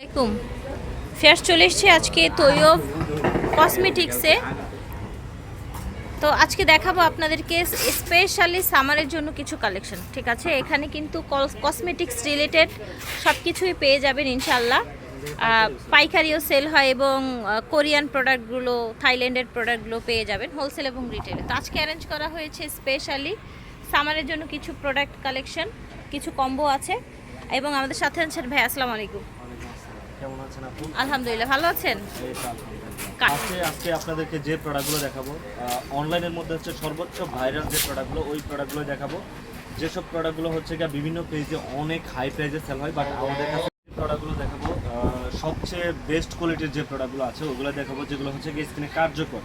আলাইকুম। ফেয়ার চলে এসছে আজকে তৈয়ব কসমেটিক্সে। তো আজকে দেখাবো আপনাদেরকে স্পেশালি সামারের জন্য কিছু কালেকশন, ঠিক আছে? এখানে কিন্তু কসমেটিক্স রিলেটেড সব কিছুই পেয়ে যাবেন ইনশাল্লাহ পাইকারিও সেল হয় এবং কোরিয়ান প্রোডাক্টগুলো, থাইল্যান্ডের প্রোডাক্টগুলো পেয়ে যাবেন হোলসেল এবং রিটেলে। তো আজকে অ্যারেঞ্জ করা হয়েছে স্পেশালি সামারের জন্য কিছু প্রোডাক্ট কালেকশন, কিছু কম্বো আছে। এবং আমাদের সাথে আছেন ভাই, আসসালামু আলাইকুম। কেমন আছেন আপু? আলহামদুলিল্লাহ ভালো আছেন? আজকে আজকে আপনাদেরকে যে প্রোডাক্টগুলো দেখাবো অনলাইনের মধ্যে হচ্ছে সর্বোচ্চ ভাইরাল যে প্রোডাক্টগুলো ওই প্রোডাক্টগুলো দেখাবো। যেসব প্রোডাক্টগুলো হচ্ছে গিয়ে বিভিন্ন পেজে অনেক হাই প্রাইসে সেল হয় বাট আমাদের কাছে প্রোডাক্টগুলো দেখাবো সবচেয়ে বেস্ট কোয়ালিটির যে প্রোডাক্টগুলো আছে ওগুলো দেখাবো যেগুলো হচ্ছে গিয়ে স্কিনে কার্যকর।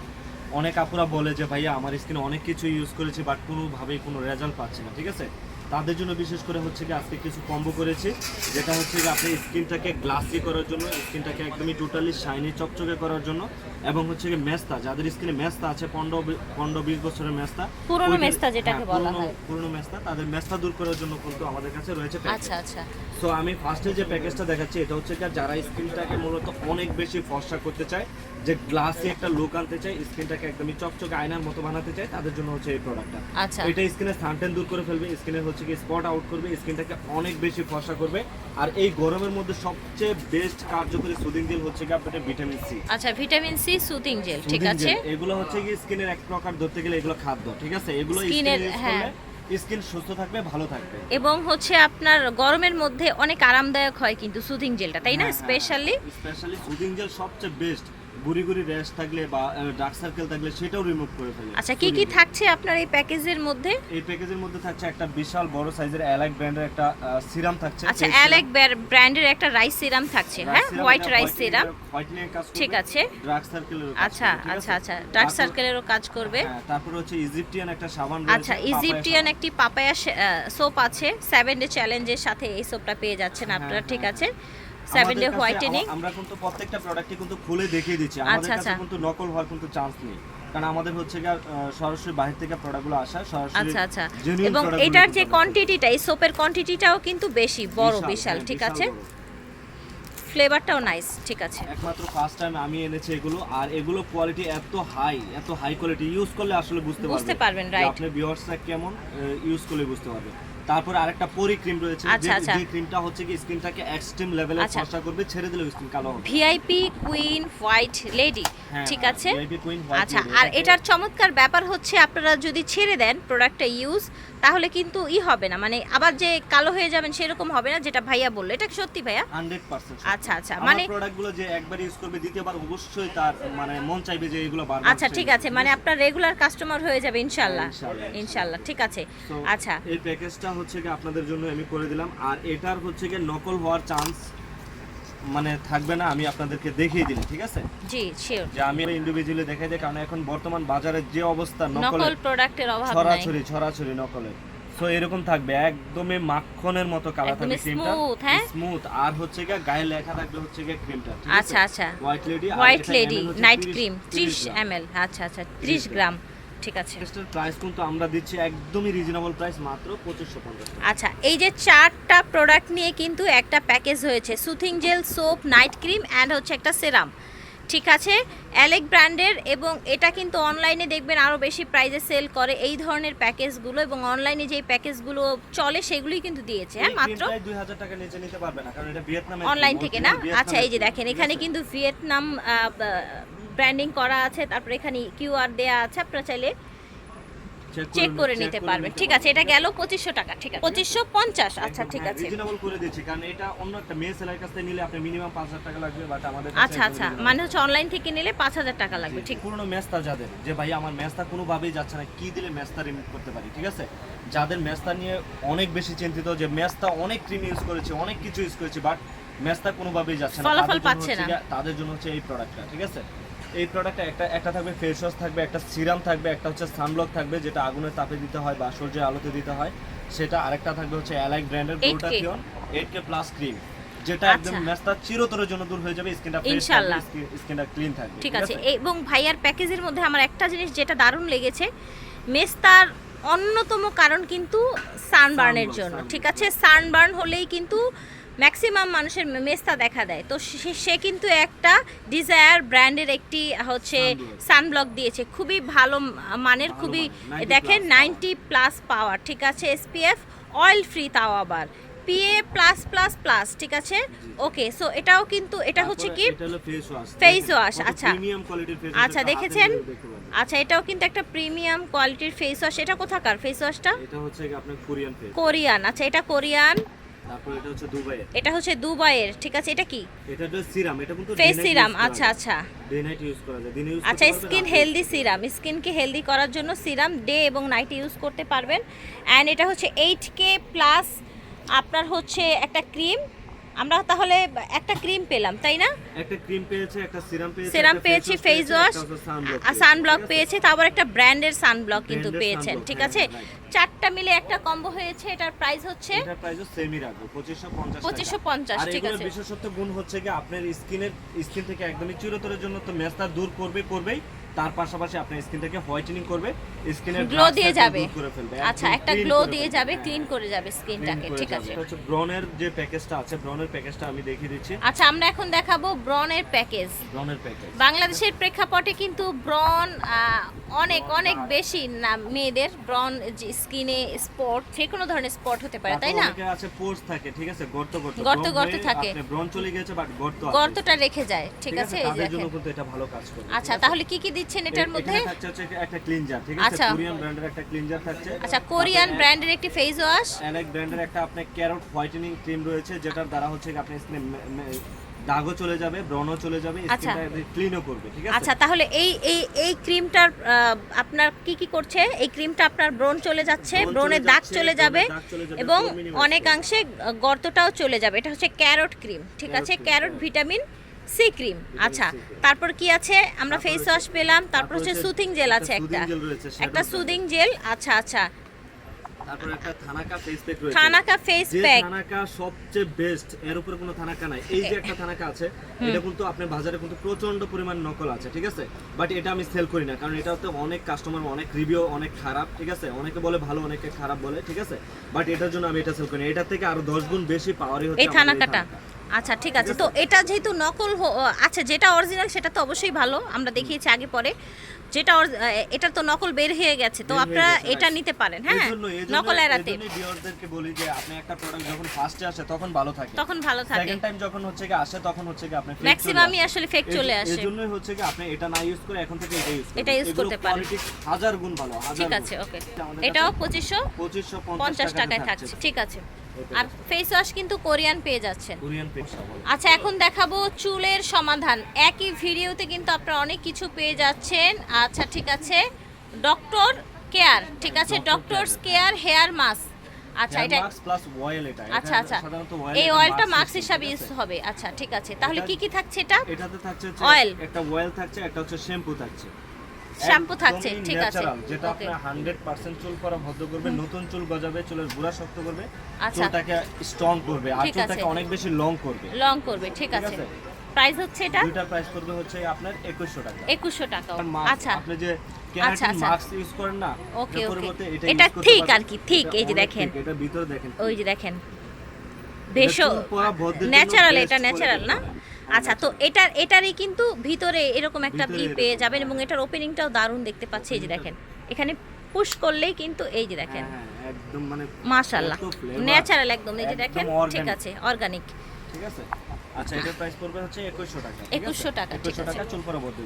অনেক আপুরা বলে যে ভাইয়া আমার স্কিনে অনেক কিছু ইউজ করেছি বাট কোনোভাবেই কোনো রেজাল্ট পাচ্ছি না ঠিক আছে? তাদের জন্য বিশেষ করে হচ্ছে কি আজকে কিছু কম্বো করেছি, যেটা হচ্ছে কি আপনি স্কিনটাকে গ্লাসি করার জন্য স্কিনটাকে একদমই টোটালি শাইনি চকচকে করার জন্য। এবং হচ্ছে কি মেস্তা যাদের স্কিনে মেস্তা আছে পনেরো বিশ বছরের মেস্তা পুরনো মেস্তা যেটাকে হ্যাঁ, বলা হয়। পুরনো মেস্তা তাদের মেস্তা দূর করার জন্য কিন্তু আমাদের কাছে রয়েছে আচ্ছা আচ্ছা। সো আমি ফার্স্টে যে প্যাকেজটা দেখাচ্ছি এটা হচ্ছে কি যারা স্কিনটাকে মূলত অনেক বেশি ফর্সা করতে চায় যে গ্লাসি একটা লুক আনতে চায় স্কিনটাকে একদমই চকচকে আয়নার মতো বানাতে চায় তাদের জন্য হচ্ছে এই প্রোডাক্টটা আচ্ছা। এটা স্কিনের সানটেন দূর করে ফেলবে স্কিনের হচ্ছে কি স্পট আউট করবে স্কিনটাকে অনেক বেশি ফর্সা করবে। আর এই গরমের মধ্যে সবচেয়ে বেস্ট কার্যকরী সুদিন জেল হচ্ছে কি আপনার ভিটামিন সি আচ্ছা ভিটামিন সি সুতিং জেল ঠিক আছে? এগুলো হচ্ছে কি স্কিনের এক প্রকার ধরতে গেলে এগুলো খাদ্য ঠিক আছে? এগুলো স্কিনের হ্যাঁ। স্কিন সুস্থ থাকবে ভালো থাকবে। এবং হচ্ছে আপনার গরমের মধ্যে অনেক আরামদায়ক হয় কিন্তু সুতিং জেলটা তাই না? স্পেশালি স্পেশালি সুদিং জেল সবচেয়ে বেস্ট গুড়ি গুড়ি র্যাশ থাকলে বা ডার্ক সার্কেল থাকলে সেটাও রিমুভ করে ফেলে। আচ্ছা কি কি থাকছে আপনার এই প্যাকেজের মধ্যে? এই প্যাকেজের মধ্যে থাকছে একটা বিশাল বড় সাইজের অ্যালাইক ব্র্যান্ডের একটা সিরাম থাকছে। আচ্ছা অ্যালেক ব্র্যান্ডের একটা রাইস সিরাম থাকছে হ্যাঁ? White rice serum. ঠিক আছে। ডার্ক সার্কেলের আচ্ছা আচ্ছা আচ্ছা ডার্ক সার্কেলেরও কাজ করবে। হ্যাঁ তারপর হচ্ছে ইজিপটিয়ান একটা সাবান আচ্ছা ইজিপটিয়ান একটি পাপায়া সোপ আছে সেভেন ডে চ্যালেঞ্জের সাথে এই সোপটা পেয়ে যাচ্ছেন আপনারা হ্যাঁ, ঠিক হ্যাঁ, আছে। সেভেন ডে আমাদের হোয়াইটেনিং আমরা কিন্তু প্রত্যেকটা প্রোডাক্টই কিন্তু খুলে দেখিয়ে দিচ্ছি। আমাদের আচ্ছা, কাছে আচ্ছা। কিন্তু নকল হওয়ার কিন্তু চান্স নেই। কারণ আমাদের হচ্ছে গিয়ে, সরাসরি বাইরে থেকে প্রোডাক্টগুলো আসা সরাসরি আচ্ছা আচ্ছা। এবং এটার যে কোয়ান্টিটিটা এই সোপের কোয়ান্টিটিটাও কিন্তু বেশি বড় বিশাল হ্যাঁ, ঠিক আছে? ফ্লেভারটাও নাইস ঠিক আছে। একমাত্র ফার্স্ট টাইম আমি এনেছি এগুলো আর এগুলো কোয়ালিটি এত হাই এত হাই কোয়ালিটি ইউজ করলে আসলে বুঝতে পারবেন বুঝতে পারবেন, right. আপনি ভিউয়ার্সরা কেমন ইউজ করলে বুঝতে পারবেন। তারপর আরেকটা পরি ক্রিম রয়েছে আচ্ছা, যে- আচ্ছা। ক্রিমটা হচ্ছে কি স্কিনটাকে এক্সট্রিম লেভেলে আচ্ছা। ফর্সা করবে ছেড়ে দিলে স্কিন কালো হবে ভিআইপি কুইন হোয়াইট লেডি ঠিক হ্যাঁ, আছে আচ্ছা আর এটার চমৎকার ব্যাপার হচ্ছে আপনারা যদি ছেড়ে দেন প্রোডাক্টটা ইউজ তাহলে কিন্তু ই হবে না। মানে আবার যে কালো হয়ে যাবেন সেরকম হবে না যেটা ভাইয়া বলল। এটা সত্যি ভাইয়া? 100% আচ্ছা, আচ্ছা, মানে- প্রোডাক্টগুলো যে একবার ইউজ করবে দ্বিতীয়বার অবশ্যই তার মানে মন চাইবে যে এগুলো বারবার আচ্ছা ঠিক আছে। মানে আপনার রেগুলার কাস্টমার হয়ে যাবে ইনশাল্লাহ। ইনশাল্লাহ, ইনশাল্লাহ। ঠিক আছে। আচ্ছা। এই প্যাকেজটা হচ্ছে কি আপনাদের জন্য আমি করে দিলাম। আর এটার হচ্ছে কি নকল হওয়ার চান্স মানে থাকবে না আমি আপনাদেরকে দেখিয়ে দিলাম ঠিক আছে? জি শিওর যে আমি ইন্ডিভিজুয়ালি দেখাই দিই কারণ এখন বর্তমান বাজারে যে অবস্থা নকল প্রোডাক্টের অভাব নাই। ছড়াছড়ি ছড়াছড়ি নকলের। সো এরকম থাকবে একদমই মাখনের মতো কালার থাকবে ক্রিমটা smooth, হ্যাঁ? স্মুথ আর হচ্ছে কি গায়ে লেখা থাকবে হচ্ছে কি ক্রিমটা আচ্ছা আচ্ছা। White lady white lady night cream 30 ML আচ্ছা আচ্ছা 30 গ্রাম। ঠিক আছে। প্রাইস কিন্তু আমরা দিচ্ছি একদমই রিজনেবল প্রাইস মাত্র 2550 আচ্ছা এই যে চারটা প্রোডাক্ট নিয়ে কিন্তু একটা প্যাকেজ হয়েছে soothing gel soap night cream and হচ্ছে একটা সেরাম ঠিক আছে? অ্যালেক ব্র্যান্ডের এবং এটা কিন্তু অনলাইনে দেখবেন আরও বেশি প্রাইজে সেল করে এই ধরনের প্যাকেজগুলো এবং অনলাইনে যেই প্যাকেজগুলো চলে সেগুলোই কিন্তু দিয়েছে হ্যাঁ মাত্র? 2000 টাকা নিচে নিতে পারবে না কারণ এটা ভিয়েতনামে অনলাইন থেকে না? আচ্ছা এই যে দেখেন এখানে কিন্তু ভিয়েতনাম ব্র্যান্ডিং করা আছে তারপরে এখানে কিউআর দেয়া আছে আপনারা চাইলে চেক করে নিতে পারবেন। ঠিক আছে এটা গেল পঁচিশশো টাকা ঠিক আছে। পঁচিশশো পঞ্চাশ আচ্ছা ঠিক আছে। রিজনেবল করে দিচ্ছি কারণ এটা অন্য একটা মেয়ে সেলার কাছ থেকে নিলে আপনি মিনিমাম 5000 টাকা লাগবে বাট আমাদের আচ্ছা আচ্ছা মানে হচ্ছে অনলাইন থেকে নিলে পাঁচ হাজার টাকা লাগবে ঠিক। পুরনো মেস্তা যাদের যে ভাই আমার মেস্তা কোনোভাবেই যাচ্ছে না কি দিলে মেস্তা রিমুভ করতে পারি ঠিক আছে? যাদের মেস্তা নিয়ে অনেক বেশি চিন্তিত যে মেস্তা অনেক ক্রিম ইউজ করেছে অনেক কিছু ইউজ করেছে বাট মেস্তা কোনোভাবেই যাচ্ছে না ফলাফল পাচ্ছে না। তাদের জন্য হচ্ছে এই প্রোডাক্টটা ঠিক আছে? এই প্রোডাক্টটা একটা একটা থাকবে ফেস ওয়াশ থাকবে একটা সিরাম থাকবে একটা হচ্ছে সানব্লক থাকবে যেটা আগুনের তাপে দিতে হয় বা সূর্যের আলোতে দিতে হয়। সেটা আরেকটা থাকবে হচ্ছে অ্যালাইক ব্র্যান্ডের 8K glutathione 8K plus cream যেটা একদম আচ্ছা। মেস্তা চিরতরের জন্য দূর হয়ে যাবে স্কিনটা ফ্রেশ ইনশাল্লাহ। থাকবে স্কিনটা ক্লিন থাকবে ঠিক আছে। এবং ভাইয়ার প্যাকেজের মধ্যে আমার একটা জিনিস যেটা দারুণ লেগেছে মেস্তার অন্যতম কারণ কিন্তু সানবার্নের জন্য ঠিক আছে? সানবার্ন হলেই কিন্তু ম্যাক্সিমাম মানুষের মেস্তা দেখা দেয়। তো সে- কিন্তু একটা ডিজায়ার ব্র্যান্ডের একটি হচ্ছে সানব্লক দিয়েছে। খুবই ভালো মানের খুবই দেখেন নাইনটি প্লাস পাওয়ার ঠিক আছে? এসপিএফ অয়েল ফ্রি তাও আবার। পিএ প্লাস প্লাস প্লাস ঠিক আছে? ওকে সো এটাও কিন্তু এটা হচ্ছে কি? ফেস ওয়াশ আচ্ছা। আচ্ছা দেখেছেন? আচ্ছা এটাও কিন্তু একটা প্রিমিয়াম কোয়ালিটির ফেস ওয়াশ এটা কোথাকার ফেস ওয়াশটা এটা হচ্ছে কি আপনার কোরিয়ান কোরিয়ান আচ্ছা এটা কোরিয়ান তারপর এটা হচ্ছে দুবাইয়ের। এটা হচ্ছে দুবাইয়ের ঠিক আছে এটা কি? এটা তো সিরাম এটা কিন্তু ফেস সিরাম আচ্ছা আচ্ছা। ডে নাইট ইউজ করা যায়। দিনে ইউজ আচ্ছা স্কিন হেলদি সিরাম স্কিনকে হেলদি করার জন্য সিরাম ডে এবং নাইট ইউজ করতে পারবেন। অ্যান্ড এটা হচ্ছে এইট কে প্লাস আপনার হচ্ছে একটা ক্রিম আমরা তাহলে একটা ক্রিম পেলাম তাই না? একটা ক্রিম পেয়েছে একটা সিরাম পেয়েছে সিরাম পেয়েছি ফেস ওয়াশ আর সানব্লক পেয়েছে তারপর একটা ব্র্যান্ডের সানব্লক কিন্তু পেয়েছেন ঠিক হ্যাঁ, আছে? right. চারটা মিলে একটা কম্বো হয়েছে এটার প্রাইস হচ্ছে? এটার প্রাইসও সেমই রাখব 2550 2550 আর ঠিক আছে। বিশেষত্ব গুণ হচ্ছে কি আপনার স্কিনের স্কিন থেকে একদমই চিরতরের জন্য তো মেস্তা দূর করবে করবেই। তার পাশাপাশি আপনার স্কিনটাকে হোয়াইটেনিং করবে স্কিনের গ্লো দিয়ে যাবে। আচ্ছা একটা গ্লো দিয়ে যাবে হ্যাঁ, ক্লিন করে যাবে স্কিনটাকে ঠিক আছে। এটা হচ্ছে ব্রনের যে প্যাকেজটা আছে ব্রনের প্যাকেজটা আমি দেখিয়ে দিচ্ছি। আচ্ছা আমরা এখন দেখাবো ব্রনের প্যাকেজ ব্রনের প্যাকেজ বাংলাদেশের প্রেক্ষাপটে কিন্তু ব্রন অনেক অনেক বেশি না মেয়েদের ব্রন স্কিনে স্পট যে কোনো ধরনের স্পট হতে পারে তাই না? আছে পোর্স থাকে ঠিক আছে? গর্ত গর্ত। গর্ত গর্ত থাকে। ব্রণ চলে গেছে বাট গর্ত গর্তটা রেখে যায় ঠিক আছে? এই জন্য কিন্তু এটা ভালো কাজ করবে আচ্ছা? তাহলে কি কি দিচ্ছেন এটার মধ্যে? থাকছে হচ্ছে একটা ক্লিনজার ঠিক আছে? আচ্ছা। কোরিয়ান ব্র্যান্ডের একটা ক্লিনজার থাকছে। আচ্ছা কোরিয়ান ব্র্যান্ডের একটি ফেস ওয়াশ অ্যালেক ব্র্যান্ডের একটা আপনার ক্যারট হোয়াইটেনিং ক্রিম রয়েছে যেটার দ্বারা হচ্ছে কি আপনার দাগও চলে যাবে ব্রণও চলে যাবে আচ্ছা। স্কিনটা ক্লিনও করবে ঠিক আছে? আচ্ছা তাহলে এই এই এই ক্রিমটার আপনার কি কি করছে? এই ক্রিমটা আপনার ব্রণ চলে যাচ্ছে ব্রণ ব্রণের দাগ চলে যাবে এবং অনেকাংশে গর্তটাও চলে যাবে। এটা হচ্ছে ক্যারট ক্রিম ঠিক আছে? ক্যারট। ভিটামিন সি ক্রিম আচ্ছা। তারপর কি আছে? আমরা ফেস ওয়াশ পেলাম তারপর হচ্ছে সুথিং জেল আছে একটা। একটা। সুদিং জেল আচ্ছা আচ্ছা। তারপর একটা থানাকা ফেস প্যাক রয়েছে। থানাকা ফেস প্যাক থানাকা সবচেয়ে বেস্ট এর উপরে কোনো থানাকা নাই। এই যে একটা থানাকা আছে এটা কিন্তু আপনার বাজারে কিন্তু প্রচণ্ড পরিমাণ নকল আছে ঠিক আছে? বাট এটা আমি সেল করি না কারণ এটাতে অনেক কাস্টমার অনেক রিভিউ অনেক খারাপ ঠিক আছে? অনেকে বলে ভালো অনেকে খারাপ বলে ঠিক আছে? বাট এটার জন্য আমি এটা সেল করি না। এটার থেকে আরও দশ গুণ বেশি পাওয়ারই হচ্ছে এই থানাকাটা। থানাকা। আচ্ছা ঠিক আছে। তো এটা যেহেতু নকল হ- আচ্ছা যেটা অরিজিনাল সেটা তো অবশ্যই ভালো। আমরা দেখিয়েছি আগে পরে। যেটা এটা তো নকল বের হয়ে গেছে। তো আপনারা এটা নিতে পারেন হ্যাঁ? নকল এড়াতে। ভিউয়ারদেরকে বলি যে আপনি একটা প্রোডাক্ট যখন ফার্স্টে আসে তখন ভালো থাকে। তখন ভালো থাকে। সেকেন্ড টাইম যখন হচ্ছে কি আসে তখন হচ্ছে কি আপনি ম্যাক্সিমামই আসলে ফেক চলে আসে। এজন্যই হচ্ছে কি আপনি এটা না ইউজ করে এখন থেকে এটা ইউজ এটা use করতে পারেন। হাজার গুণ ভালো হাজার ঠিক আছে ওকে এটাও কাছে পঁচিশশো 2550 পঞ্চাশ টাকায় থাকছে। ঠিক আছে. আর ফেস ওয়াশ কিন্তু কোরিয়ান পেয়ে যাচ্ছেন। কোরিয়ান আচ্ছা এখন দেখাবো চুলের সমাধান। একই ভিডিওতে কিন্তু আপনারা অনেক কিছু পেয়ে যাচ্ছেন। আচ্ছা ঠিক আছে। ডক্টর কেয়ার ঠিক আছে? Doctors care. Hair mask. আচ্ছা এটা প্লাস অয়েল এটা। আচ্ছা আচ্ছা। এই অয়েলটা মাস্ক হিসাবে ইউজ হবে। আচ্ছা ঠিক আছে। তাহলে কি কি থাকছে এটা? এটাতে থাকছে Oil। একটা অয়েল থাকছে একটা হচ্ছে শ্যাম্পু থাকছে। শ্যাম্পু থাকছে, ঠিক আছে। যেটা হান্ড্রেড পার্সেন্ট চুল করা ভদ্র করবে নতুন চুল গজাবে চুলের গুড়া শক্ত করবে আচ্ছা। চুলটাকে স্ট্রং করবে আর চুলটাকে অনেক বেশি লং করবে লং করবে ঠিক আছে। প্রাইস হচ্ছে এটা দুইটার প্রাইস করবে হচ্ছে আপনার একুশশো টাকা একুশশো টাকা আচ্ছা আপনি যে আচ্ছা, আচ্ছা। মাস্ক ইউজ করেন না okay. পরিবর্তে এটা ঠিক আর কি, ঠিক, এই যে দেখেন। এটা ভিতরে দেখেন ওই যে দেখেন জন্য ন্যাচারাল এটা ন্যাচারাল না। আচ্ছা তো এটার এটারই কিন্তু ভিতরে এরকম একটা ই পেয়ে যাবেন এবং এটার ওপেনিংটাও দারুণ দেখতে পাচ্ছি এই যে দেখেন। এখানে পুশ করলেই কিন্তু এই যে দেখেন। হ্যাঁ, হ্যাঁ, একদম মানে মাশাআল্লাহ। ন্যাচারাল একদম এই যে দেখেন ঠিক আছে অর্গানিক ঠিক আছে? আচ্ছা এটার প্রাইস পড়বে হচ্ছে 2100 টাকা 2100 টাকা, 2100 টাকা চুল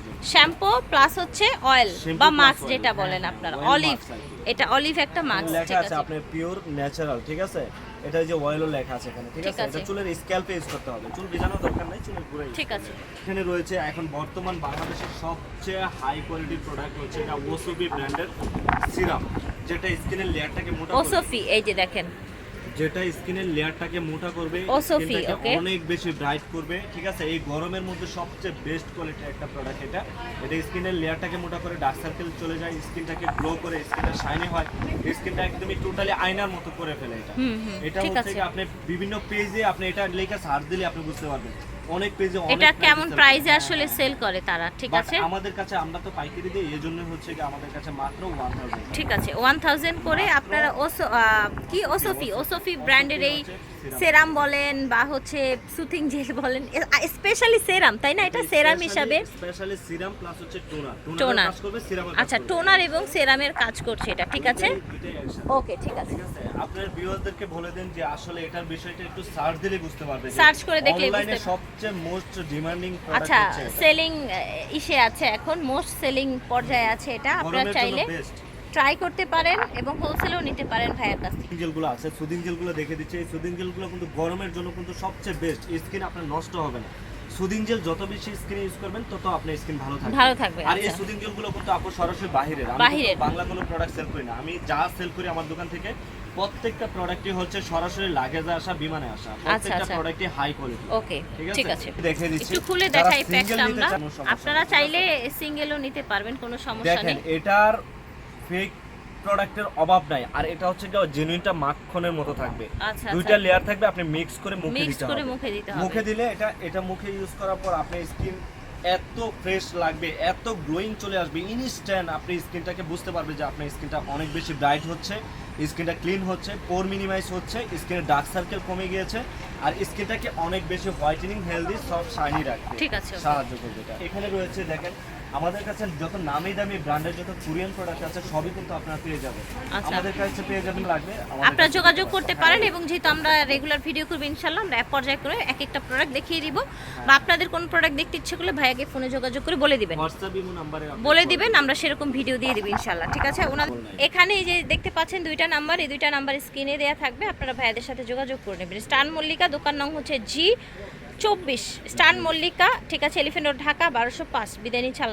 জন্য শ্যাম্পু প্লাস হচ্ছে অয়েল বা মাস্ক যেটা হ্যাঁ, বলেন আপনারা অলিভ। এটা অলিভ একটা মাস্ক ঠিক আছে আপনার পিওর ন্যাচারাল ঠিক আছে? এটা যে অয়েলও লেখা আছে এখানে ঠিক আছে। এটা চুলের স্ক্যাল্পে ইউজ করতে হবে। চুল ভিজানোর দরকার নাই চুলের পুরো ঠিক আছে। এখানে রয়েছে এখন বর্তমান বাংলাদেশের সবচেয়ে হাই কোয়ালিটির প্রোডাক্ট হচ্ছে এটা ওসোবি ব্র্যান্ডের সিরাম যেটা স্কিনের লেয়ারটাকে মোটা ওসোফি এই যে দেখেন। যেটা স্কিনের লেয়ারটাকে মোটা করবে স্কিনটাকে অনেক বেশি ব্রাইট করবে ঠিক আছে? এই গরমের মধ্যে সবচেয়ে বেস্ট কোয়ালিটির একটা প্রোডাক্ট এটা। এটা স্কিনের লেয়ারটাকে মোটা করে ডার্ক সার্কেল চলে যায় স্কিনটাকে গ্লো করে স্কিনটা শাইনি হয় স্কিনটা একদমই টোটালি আয়নার মতো করে ফেলে এটা। এটা হচ্ছে আপনি বিভিন্ন পেজে আপনি এটা লেখা সার্চ দিলে আপনি বুঝতে পারবেন। অনেক পেজে অনেক এটা কেমন প্রাইসে আসলে সেল করে তারা ঠিক আছে? আমাদের কাছে আমরা তো পাইকারি দিই এই জন্য হচ্ছে কি আমাদের কাছে মাত্র ওয়ান থাউজেন্ড ঠিক আছে ওয়ান থাউজেন্ড করে আপনারা ওসো কি ওসোফি ওসোফি ব্র্যান্ডের এই। সেরাম। বলেন বা হচ্ছে সুথিং জেল বলেন স্পেশালি সেরাম তাই না? এটা সেরাম হিসাবে। স্পেশালি সিরাম প্লাস হচ্ছে টোনার টোনার কাজ করবে সিরাম আচ্ছা টোনার এবং সেরামের কাজ করছে এটা ঠিক আছে? ওকে ঠিক আছে। আপনার ভিউয়ারদেরকে বলে দেন যে আসলে এটার বিষয়টা একটু সার্চ দিলে বুঝতে পারবে Search করে দেখলে বুঝতে অনলাইনে সবচেয়ে মোস্ট ডিমান্ডিং প্রোডাক্ট আচ্ছা সেলিং ইসে আছে এখন মোস্ট সেলিং পর্যায়ে আছে এটা আপনারা চাইলে ট্রাই করতে পারেন এবং হোলসেলও নিতে পারেন ভাইয়ের কাছ থেকে। জেলগুলো আছে সুদিন জেলগুলো দেখে দিচ্ছে। এই সুদিন জেলগুলো কিন্তু গরমের জন্য কিন্তু সবচেয়ে বেস্ট স্কিন আপনার নষ্ট হবে না। সুদিন জেল যত বেশি স্কিন ইউজ করবেন তত আপনার স্কিন ভালো থাকবে। ভালো থাকবে, আর এই আচ্ছা। সুদিন জেলগুলো কিন্তু আপু সরাসরি বাহিরের। আমি বাংলা কোনো প্রোডাক্ট সেল করি না। আমি যা সেল করি আমার দোকান থেকে প্রত্যেকটা প্রোডাক্টই হচ্ছে সরাসরি লাগেজে আসা বিমানে আসা। প্রত্যেকটা আচ্ছা। প্রোডাক্টই হাই কোয়ালিটি ওকে ঠিক আছে? দেখে দিচ্ছি। একটু খুলে দেখাই প্যাকটা আমরা। আপনারা চাইলে সিঙ্গেলও নিতে পারবেন কোনো সমস্যা দেখেন নেই। এটার ফেক প্রোডাক্টের অভাব নাই। আর এটা হচ্ছে কি জেনুইনটা মাখনের মতো থাকবে। আচ্ছা দুইটা লেয়ার থাকবে আপনি মিক্স করে মুখে দিতে হবে। মুখে দিলে এটা এটা মুখে ইউজ করার পর আপনার স্কিন এত ফ্রেশ লাগবে এত গ্লোয়িং চলে আসবে ইনস্ট্যান্ট আপনি স্কিনটাকে বুঝতে পারবে যে আপনার স্কিনটা অনেক বেশি ব্রাইট হচ্ছে স্কিনটা ক্লিন হচ্ছে পোর মিনিমাইজ হচ্ছে স্কিনের ডার্ক সার্কেল কমে গিয়েছে আর স্কিনটাকে অনেক বেশি হোয়াইটেনিং হেলদি সব শাইনি রাখবে। ঠিক আছে, সাহায্য করবে এটা। এখানে রয়েছে দেখেন আমাদের কাছে যত নামি দামি ব্র্যান্ডের যত কোরিয়ান প্রোডাক্ট আছে সবই কিন্তু আপনারা পেয়ে যাবেন। আচ্ছা। আমাদের কাছে পেয়ে যাবেন লাগবে আপনারা যোগাযোগ করতে পারেন এবং যেহেতু আমরা রেগুলার ভিডিও করব ইনশাল্লাহ আমরা এক পর্যায়ে করে এক একটা প্রোডাক্ট দেখিয়ে দিব। বা আপনাদের কোন প্রোডাক্ট দেখতে ইচ্ছে করলে ভাইয়াকে ফোনে যোগাযোগ করে বলে দিবেন। হোয়াটসঅ্যাপ ইমো নাম্বারে বলে দিবেন আমরা সেরকম ভিডিও দিয়ে দিব ইনশাল্লাহ ঠিক আছে? ওনার এখানে এই যে দেখতে পাচ্ছেন দুইটা নাম্বার এই দুইটা নাম্বার স্ক্রিনে দেওয়া থাকবে আপনারা ভাইয়াদের সাথে যোগাযোগ করে নেবেন। স্টান মল্লিকা দোকান নং হচ্ছে জি চব্বিশ। স্টান মল্লিকা ঠিক আছে এলিফেন্ট ঢাকা বারোশো পাঁচ। বিদায় নিচ্ছে